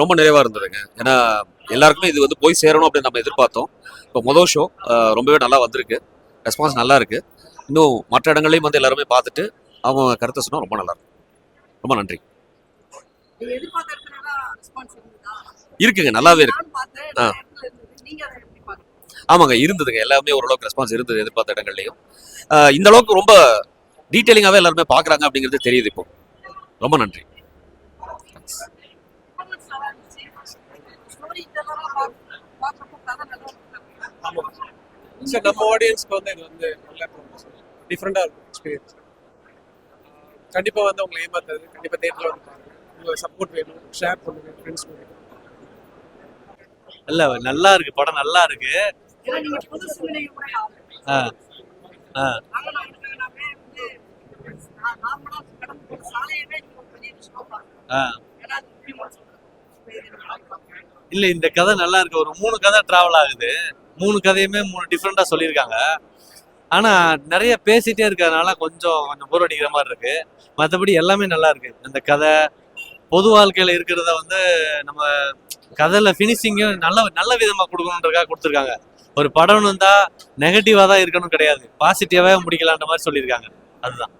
ரொம்ப நிறைவாக இருந்ததுங்க. ஏன்னா எல்லாருக்குமே இது வந்து போய் சேரணும் அப்படின்னு நம்ம எதிர்பார்த்தோம். இப்போ மொதல் ஷோ ரொம்பவே நல்லா வந்திருக்கு. ரெஸ்பான்ஸ் நல்லா இருக்கு. இன்னும் மற்ற இடங்களையும் வந்து எல்லாருமே பார்த்துட்டு அவங்க கருத்தை சொன்னால் ரொம்ப நல்லா இருக்கும். ரொம்ப நன்றி. இருக்குங்க நல்லாவே இருக்கு. ஆ. ஆமாங்க இருந்ததுங்க. எல்லாமே ஓரளவுக்கு ரெஸ்பான்ஸ் இருந்தது எதிர்பார்த்த இடங்கள்லையும். இந்த அளவுக்கு ரொம்ப டீட்டெயிலிங்காகவே எல்லாருமே பார்க்குறாங்க அப்படிங்கிறது தெரியுது இப்போ. ரொம்ப நன்றி. ஸோ நம்ம ஆடியன்ஸ்க்கு வந்து இது வந்து நல்ல டிஃப்ரெண்டாக இருக்கும் எக்ஸ்பீரியன்ஸ் கண்டிப்பாக வந்து உங்களை ஏமாத்தாது. கண்டிப்பாக தேட்டரில் வந்து உங்களை சப்போர்ட் வேணும். ஷேர் பண்ணுங்க. ஃப்ரெண்ட்ஸ் கூட இல்ல நல்லா இருக்கு. படம் நல்லா இருக்கு. ஆ, ஆ. நாங்க இல்ல இந்த கதை நல்லா இருக்கு. ஒரு மூணு கதை டிராவல் ஆகுது. மூணு கதையுமே மூணு டிஃப்ரெண்டா சொல்லியிருக்காங்க. ஆனா நிறைய பேசிட்டே இருக்கிறதுனால கொஞ்சம் கொஞ்சம் போர் அடிக்கிற மாதிரி இருக்கு. மற்றபடி எல்லாமே நல்லா இருக்கு. இந்த கதை பொது வாழ்க்கையில இருக்கிறத வந்து நம்ம கதையில ஃபினிஷிங்கும் நல்ல நல்ல விதமா கொடுக்கணுன்றதுக்காக கொடுத்துருக்காங்க. ஒரு படம் வந்தா நெகட்டிவா தான் இருக்கணும் கிடையாது. பாசிட்டிவாவே முடிக்கலான்ற மாதிரி சொல்லியிருக்காங்க. அதுதான்.